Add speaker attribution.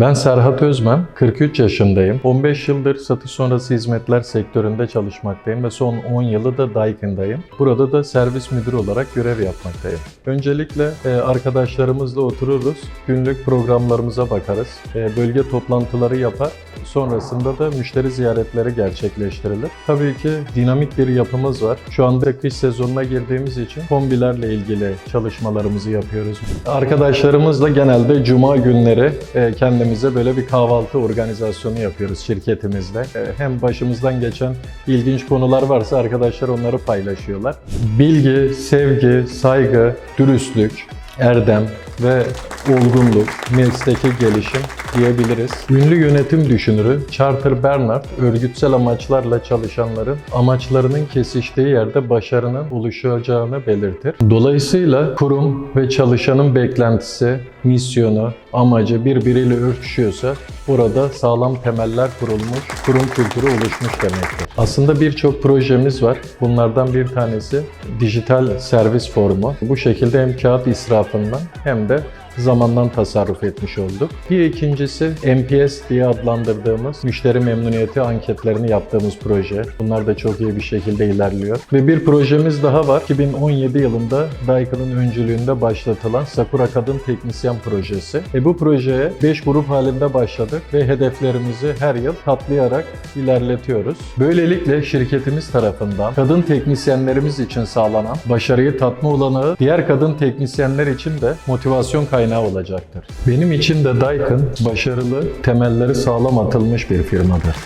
Speaker 1: Ben Serhat Özmen, 43 yaşındayım. 15 yıldır satış sonrası hizmetler sektöründe çalışmaktayım ve son 10 yılı da Daikin'dayım. Burada da servis müdürü olarak görev yapmaktayım. Öncelikle e, arkadaşlarımızla otururuz, günlük programlarımıza bakarız, e, bölge toplantıları yapar, sonrasında da müşteri ziyaretleri gerçekleştirilir. Tabii ki dinamik bir yapımız var. Şu anda kış sezonuna girdiğimiz için kombilerle ilgili çalışmalarımızı yapıyoruz. Arkadaşlarımızla genelde cuma günleri e, kendimize böyle bir kahvaltı organizasyonu yapıyoruz şirketimizde. E, Hem başımızdan geçen ilginç konular varsa arkadaşlar onları paylaşıyorlar. Bilgi, sevgi, saygı, dürüstlük, erdem ve olgunluk, mesleki gelişim diyebiliriz. Ünlü yönetim düşünürü Charter Bernard, örgütsel amaçlarla çalışanların amaçlarının kesiştiği yerde başarının oluşacağını belirtir. Dolayısıyla kurum ve çalışanın beklentisi, misyonu, amacı birbiriyle örtüşüyorsa burada sağlam temeller kurulmuş, kurum kültürü oluşmuş demektir. Aslında birçok projemiz var. Bunlardan bir tanesi dijital servis formu. Bu şekilde hem kağıt israfından hem de zamandan tasarruf etmiş olduk. Bir ikincisi MPS diye adlandırdığımız müşteri memnuniyeti anketlerini yaptığımız proje. Bunlar da çok iyi bir şekilde ilerliyor. Ve bir projemiz daha var. 2017 yılında Daikin'in öncülüğünde başlatılan Sakura Kadın Teknisyen Projesi. E bu projeye 5 grup halinde başladık ve hedeflerimizi her yıl katlayarak ilerletiyoruz. Böylelikle şirketimiz tarafından kadın teknisyenlerimiz için sağlanan başarıyı tatma olanağı diğer kadın teknisyenler için de motivasyon kaynağı olacaktır. Benim için de Daikin başarılı, temelleri sağlam atılmış bir firmadır.